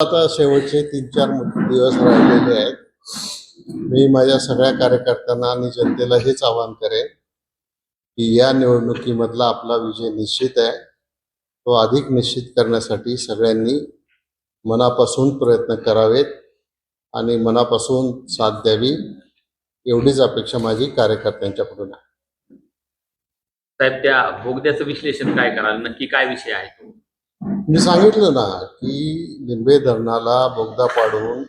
आता शेवटचे तीन चार दिवस राहिलेले आहेत. मी माझ्या सगळ्या कार्यकर्त्यांना आणि जनतेला हेच आवाहन करेन की या निवडणुकीमधला आपला विजय निश्चित आहे. तो अधिक निश्चित करण्यासाठी सगळ्यांनी मनापासून प्रयत्न करावेत आणि मनापासून साथ द्यावी एवढीच अपेक्षा माझी कार्यकर्त्यांच्याकडून आहे. साहेब त्या बोगद्याचं विश्लेषण काय कराल? नक्की काय विषय आहे तो? मी सांगितलं ना की लिंबे धरणाला बोगदा पाडून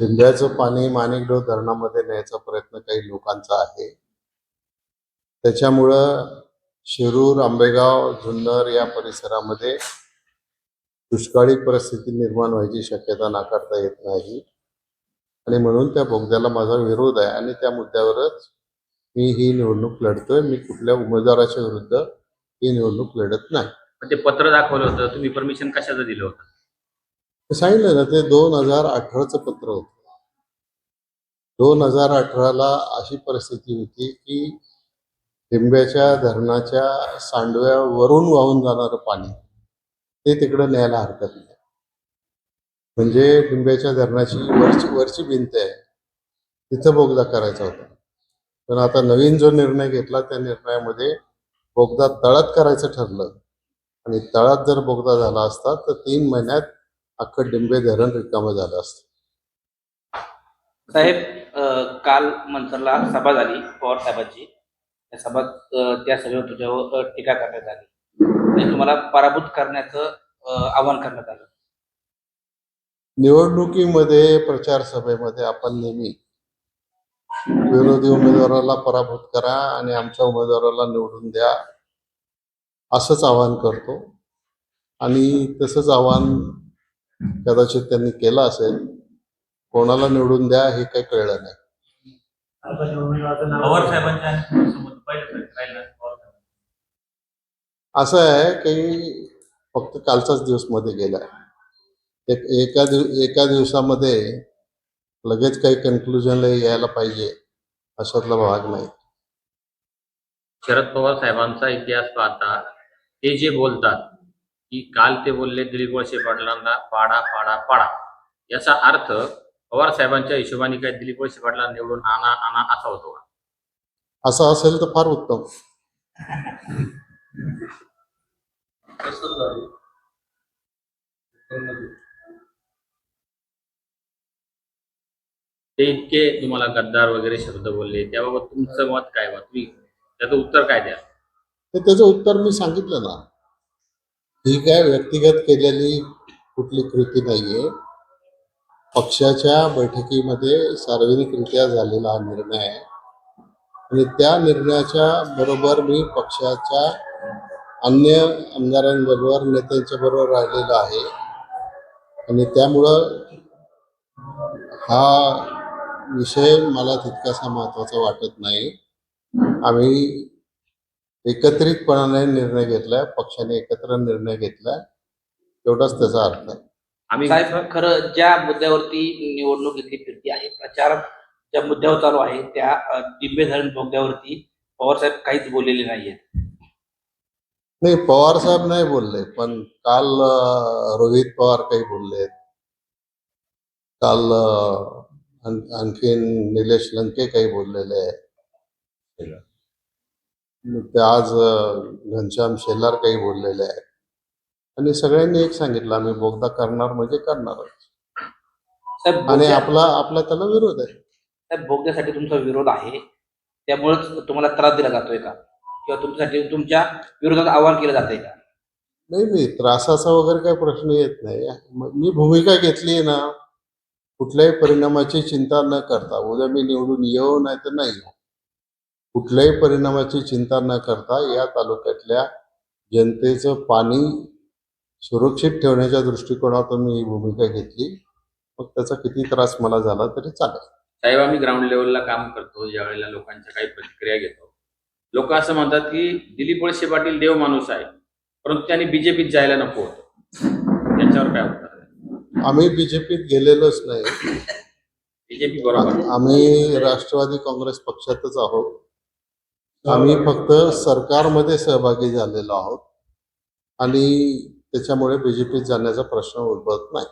लिंब्याचं पाणी माणिकडो धरणामध्ये न्यायचा प्रयत्न काही लोकांचा आहे. त्याच्यामुळं शिरूर आंबेगाव जुन्नर या परिसरामध्ये दुष्काळी परिस्थिती निर्माण व्हायची शक्यता नाकारता येत नाही. आणि म्हणून त्या बोगद्याला माझा विरोध आहे आणि त्या मुद्द्यावरच मी ही निवडणूक लढतोय. मी कुठल्या उमेदवाराच्या विरुद्ध ही निवडणूक लढत नाही. पण ते पत्र दाखवलं होतं. तुम्ही परमिशन कशाचं दिलं होतं? सांगितलं ना ते दोन हजार अठराचं पत्र होतं. दोन हजार अठराला अशी परिस्थिती होती की लिंब्याच्या धरणाच्या सांडव्यावरून वाहून जाणारं पाणी ते तिकडं न्यायला हरकत नाही. म्हणजे लिंब्याच्या धरणाची वरची वरची भिंत आहे. तिथं बोगदा करायचा होता. पण आता नवीन जो निर्णय घेतला त्या निर्णयामध्ये बोगदा तळात करायचं ठरलं. आणि तळात जर बोगदा झाला असता तर तीन महिन्यात अख्खं डिंबे धरण रिकामं झालं असतं. साहेब काल मनसरला सभा झाली पवार साहेबांची. त्या सभा त्या सभेवर तुझ्यावर टीका करण्यात आली. आणि तुम्हाला पराभूत करण्याचं आवाहन करण्यात आलं. निवडणुकीमध्ये प्रचार सभेमध्ये आपण नेहमी विरोधी उमेदवाराला पराभूत करा आणि आमच्या उमेदवाराला निवडून द्या. असंच आवाहन करतो. आणि तसंच आवाहन कदाचित त्यांनी केलं असेल कोणाला निवडून द्या हे काही कळलं नाही. असं आहे की फक्त कालचाच दिवसमध्ये गेला. एक एका दिव एका दिवसामध्ये लगेच काही कन्क्लुजनला यायला पाहिजे अशातला भाग नाही. शरद पवार साहेबांचा इतिहास पाहता ते जे बोलतात की काल ते बोलले दिलीप वळसे पाटलांना पाडा पाडा पाडा. याचा अर्थ पवार साहेबांच्या हिशोबाने काय दिलीप वळसे पाटलांना निवडून आणा आणा असा होतो का? असं असेल तर फार उत्तम. ते इतके तुम्हाला गद्दार वगैरे शब्द बोलले त्याबाबत तुमचं मत काय? बा तुम्ही त्याचं उत्तर काय द्या तर त्याचं उत्तर मी सांगितलं ना. ही काय व्यक्तिगत केलेली कुठली कृती नाहीये. पक्षाच्या बैठकीमध्ये सार्वजनिकरित्या झालेला हा निर्णय आहे आणि त्या निर्णयाच्या बरोबर मी पक्षाच्या अन्य आमदारांबरोबर नेत्यांच्या बरोबर राहिलेलो आहे. आणि त्यामुळं हा विषय मला तितकासा महत्त्वाचा वाटत नाही. आम्ही एकत्रितपणाने निर्णय घेतलाय पक्षाने एकत्र निर्णय घेतलाय एवढाच त्याचा अर्थ आहे. आम्ही साहेब खरं ज्या मुद्द्यावरती निवडणूक इथली फिरती आहे प्रचार ज्या मुद्द्यावर चालू आहे त्या अ, दिव्य धरण बोगद्यावरती पवार साहेब काहीच बोललेले नाहीयेत. नाही पवार साहेब नाही बोलले पण काल अं, रोहित पवार काही बोललेत. काल अं, आण- आणखीन निलेश लंके काही बोललेले आहेत. मग ते आज घनश्याम शेलार काही बोललेले आहेत. आणि सगळ्यांनी एक सांगितलं आम्ही बोगदा करणार म्हणजे करणारच. आणि आपला आपला त्याला विरोध आहे. साहेब बोगद्यासाठी तुमचा विरोध आहे. त्यामुळेच तुम्हाला त्रास दिला जातोय का? किंवा तुमच्यासाठी तुमच्या विरोधात आवाहन केलं जातंय का? नाही नाही त्रासाचा वगैरे काही प्रश्न येत नाही. म- मी भूमिका घेतली आहे ना कुठल्याही परिणामाची चिंता न करता उद्या मी निवडून येऊ नाही तर नाही येऊ. कुठल्याही परिणामाची चिंता न करता या तालुक्यातल्या जनतेचं पाणी सुरक्षित ठेवण्याच्या दृष्टिकोनातून मी ही भूमिका घेतली. मग त्याचा किती त्रास मला झाला तरी चालेल. साहेब आम्ही ग्राउंड लेवलला काम करतो ज्या वेळेला लोकांच्या काही प्रतिक्रिया घेतो. लोक असं म्हणतात की दिलीप वळसे पाटील देव माणूस आहे परंतु त्यांनी बीजेपीत जायला नको होतं. याच्यावर काय उत्तर आम्ही बीजेपीत गेलेलोच नाही. बीजेपी बरोबर. आम्ही राष्ट्रवादी काँग्रेस पक्षातच आहोत. आम्ही फक्त सरकारमध्ये सहभागी झालेलो आहोत आणि त्याच्यामुळे बीजेपीत जाण्याचा प्रश्न उद्भवत नाही.